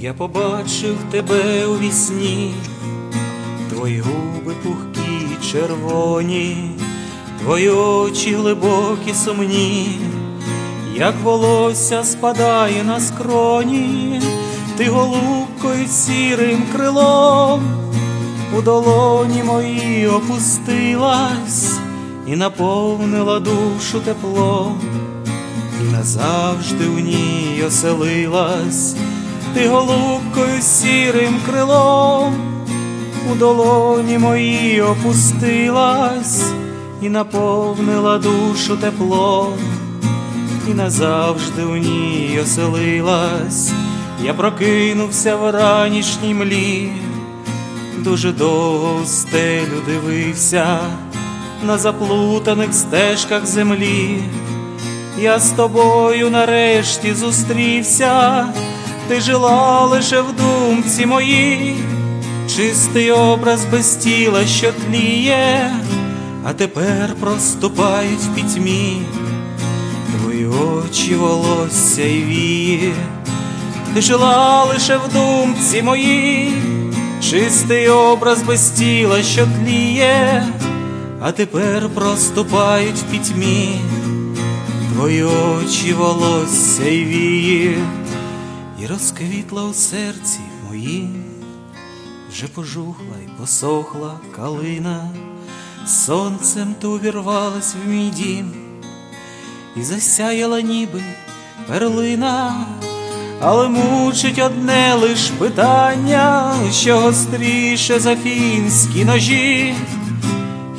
Я побачив тебе у вісні, твої губи пухкі, червоні, твої очі глибокі сумні, як волосся спадає на скроні, ти голубкою сірим крилом у долоні мої опустилась і наповнила душу теплом, назавжди в ній оселилась, ти голубкою сірим крилом, у долоні мої опустилась і наповнила душу теплом, і назавжди в ній оселилась, я прокинувся в ранішній млі дуже довго в стелю дивився на заплутаних стежках землі. Я з тобою нарешті зустрівся, ти жила лише в думці моїй, чистий образ без тіла, що тліє, а тепер проступають в пітьмі, твої очі, волосся й віє, ти жила лише в думці моїй. Чистий образ без тіла, що тліє, а тепер проступають в пітьмі, твої очі, волосся й вії, і розквітла у серці моїм, вже пожухла й посохла калина, сонцем ти увірвалась в мій дім, і засяяла ніби перлина. Але мучить одне лиш питання, що гостріше за фінські ножі,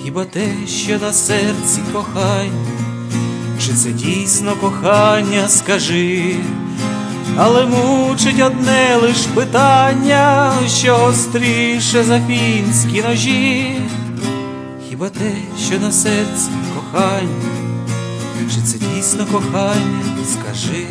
хіба те, що на серці кохання, чи це дійсно кохання, скажи, але мучить одне лиш питання, що гостріше за фінські ножі, хіба те, що на серці кохання, чи це дійсно кохання, скажи.